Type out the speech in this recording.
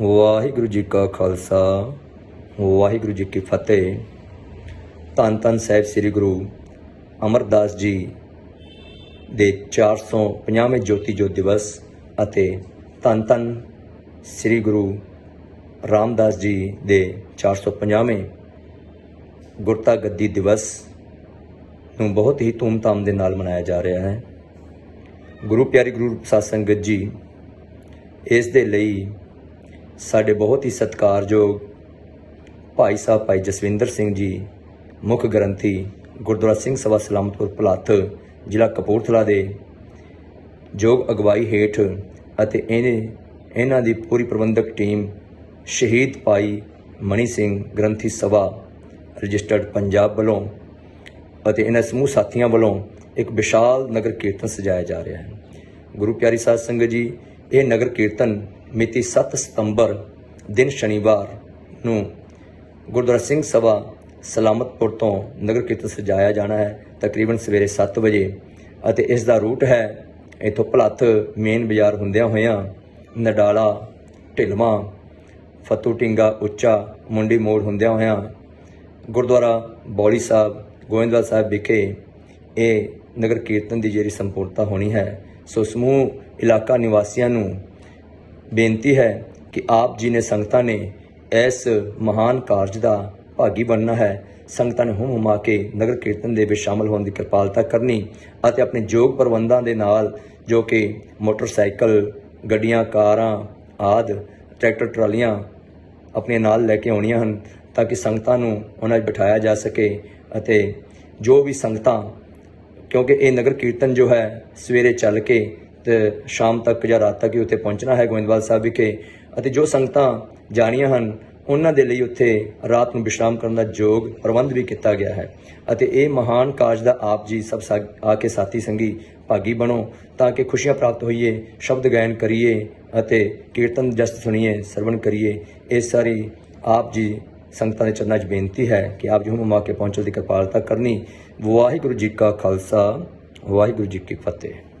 ਵਾਹਿਗੁਰੂ ਜੀ ਕਾ ਖਾਲਸਾ, ਵਾਹਿਗੁਰੂ ਜੀ ਕੀ ਫਤਿਹ। ਧੰਨ ਧੰਨ ਸਾਹਿਬ ਸ੍ਰੀ ਗੁਰੂ ਅਮਰਦਾਸ ਜੀ ਦੇ 450ਵੇਂ ਜੋਤੀ ਜੋਤ ਦਿਵਸ ਅਤੇ ਧੰਨ ਧੰਨ ਸ੍ਰੀ ਗੁਰੂ ਰਾਮਦਾਸ ਜੀ ਦੇ 450ਵੇਂ ਗੁਰਤਾ ਗੱਦੀ ਦਿਵਸ ਨੂੰ ਬਹੁਤ ਹੀ ਧੂਮਧਾਮ ਦੇ ਨਾਲ ਮਨਾਇਆ ਜਾ ਰਿਹਾ ਹੈ। ਗੁਰੂ ਪਿਆਰੀ ਗੁਰੂ ਸਾਧ ਸੰਗਤ ਜੀ, ਇਸ ਦੇ ਲਈ ਸਾਡੇ ਬਹੁਤ ਹੀ ਸਤਿਕਾਰਯੋਗ ਭਾਈ ਸਾਹਿਬ ਭਾਈ ਜਸਵਿੰਦਰ ਸਿੰਘ ਜੀ, ਮੁੱਖ ਗ੍ਰੰਥੀ ਗੁਰਦੁਆਰਾ ਸਿੰਘ ਸਭਾ ਸਲਾਮਤਪੁਰ ਭਲੱਥ ਜ਼ਿਲ੍ਹਾ ਕਪੂਰਥਲਾ ਦੇ ਯੋਗ ਅਗਵਾਈ ਹੇਠ ਅਤੇ ਇਹਨੇ, ਇਹਨਾਂ ਦੀ ਪੂਰੀ ਪ੍ਰਬੰਧਕ ਟੀਮ ਸ਼ਹੀਦ ਭਾਈ ਮਣੀ ਸਿੰਘ ਗ੍ਰੰਥੀ ਸਭਾ ਰਜਿਸਟਰਡ ਪੰਜਾਬ ਵੱਲੋਂ ਅਤੇ ਇਹਨਾਂ ਸਮੂਹ ਸਾਥੀਆਂ ਵੱਲੋਂ ਇੱਕ ਵਿਸ਼ਾਲ ਨਗਰ ਕੀਰਤਨ ਸਜਾਇਆ ਜਾ ਰਿਹਾ ਹੈ। ਗੁਰੂ ਪਿਆਰੀ ਸਾਧ ਸੰਗਤ ਜੀ, ਇਹ ਨਗਰ ਕੀਰਤਨ ਮਿਤੀ 7 ਸਤੰਬਰ ਦਿਨ ਸ਼ਨੀਵਾਰ ਨੂੰ ਗੁਰਦੁਆਰਾ ਸਿੰਘ ਸਭਾ ਸਲਾਮਤਪੁਰ ਤੋਂ ਨਗਰ ਕੀਰਤਨ ਸਜਾਇਆ ਜਾਣਾ ਹੈ, ਤਕਰੀਬਨ ਸਵੇਰੇ 7 ਵਜੇ ਅਤੇ ਇਸ ਦਾ ਰੂਟ ਹੈ ਇਥੋਂ ਭਲੱਥ ਮੇਨ ਬਾਜ਼ਾਰ ਹੁੰਦਿਆਂ ਹੋਇਆਂ ਨਡਾਲਾ, ਢਿਲਵਾਂ ਫਤੂ ਟਿੰਗਾ ਉੱਚਾ, ਮੁੰਡੀ ਮੋੜ ਹੁੰਦਿਆਂ ਹੋਇਆਂ ਗੁਰਦੁਆਰਾ ਬੌਲੀ ਸਾਹਿਬ, ਗੋਇੰਦਵਾਲ ਸਾਹਿਬ ਵਿਖੇ ਇਹ ਨਗਰ ਕੀਰਤਨ ਦੀ ਜਿਹੜੀ ਸੰਪੂਰਨਤਾ ਹੋਣੀ ਹੈ, ਸੋ ਸਮੂਹ ਇਲਾਕਾ ਨਿਵਾਸੀਆਂ ਨੂੰ ਬੇਨਤੀ ਹੈ ਕਿ ਆਪ ਜੀ ਨੇ ਸੰਗਤਾਂ ਨੇ ਇਸ ਮਹਾਨ ਕਾਰਜ ਦਾ ਭਾਗੀ ਬਣਨਾ ਹੈ। ਸੰਗਤਾਂ ਨੇ ਹੁਮ ਹੁਮਾ ਕੇ ਨਗਰ ਕੀਰਤਨ ਦੇ ਵਿੱਚ ਸ਼ਾਮਲ ਹੋਣ ਦੀ ਕਿਰਪਾਲਤਾ ਕਰਨੀ ਅਤੇ ਆਪਣੇ ਯੋਗ ਪ੍ਰਬੰਧਾਂ ਦੇ ਨਾਲ ਜੋ ਕਿ ਮੋਟਰਸਾਈਕਲ, ਗੱਡੀਆਂ, ਕਾਰਾਂ ਆਦ, ਟਰੈਕਟਰ, ਟਰਾਲੀਆਂ ਆਪਣੇ ਨਾਲ ਲੈ ਕੇ ਆਉਣੀਆਂ ਹਨ ਤਾਂ ਕਿ ਸੰਗਤਾਂ ਨੂੰ ਉਹਨਾਂ 'ਚ ਬਿਠਾਇਆ ਜਾ ਸਕੇ ਅਤੇ ਜੋ ਵੀ ਸੰਗਤਾਂ ਕਿਉਂਕਿ ਇਹ ਨਗਰ ਕੀਰਤਨ ਜੋ ਹੈ ਸਵੇਰੇ ਚੱਲ ਕੇ ਤੇ ਸ਼ਾਮ ਤੱਕ ਜਾਂ ਰਾਤ ਤੱਕ ਹੀ ਉੱਥੇ ਪਹੁੰਚਣਾ ਹੈ ਗੋਇੰਦਵਾਲ ਸਾਹਿਬ ਵਿਖੇ। ਅਤੇ ਜੋ ਸੰਗਤਾਂ ਜਾਣੀਆਂ ਹਨ, ਉਹਨਾਂ ਦੇ ਲਈ ਉੱਥੇ ਰਾਤ ਨੂੰ ਵਿਸ਼ਰਾਮ ਕਰਨ ਦਾ ਯੋਗ ਪ੍ਰਬੰਧ ਵੀ ਕੀਤਾ ਗਿਆ ਹੈ। ਅਤੇ ਇਹ ਮਹਾਨ ਕਾਰਜ ਦਾ ਆਪ ਜੀ ਸਭ ਸਾ- ਆ ਕੇ ਸਾਥੀ ਸੰਗੀ ਭਾਗੀ ਬਣੋ, ਤਾਂ ਕਿ ਖੁਸ਼ੀਆਂ ਪ੍ਰਾਪਤ ਹੋਈਏ, ਸ਼ਬਦ ਗਾਇਨ ਕਰੀਏ ਅਤੇ ਕੀਰਤਨ ਜਸਤ ਸੁਣੀਏ, ਸਰਵਣ ਕਰੀਏ। ਇਹ ਸਾਰੀ ਆਪ ਜੀ ਸੰਗਤਾਂ ਦੇ ਚਰਨਾਂ 'ਚ ਬੇਨਤੀ ਹੈ ਕਿ ਆਪ ਜੀ ਹੁਮ ਮਾ ਕੇ ਪਹੁੰਚਣ ਦੀ ਕਿਰਪਾਲਤਾ ਕਰਨੀ। ਵਾਹਿਗੁਰੂ ਜੀ ਕਾ ਖਾਲਸਾ, ਵਾਹਿਗੁਰੂ ਜੀ ਕੀ ਫਤਿਹ।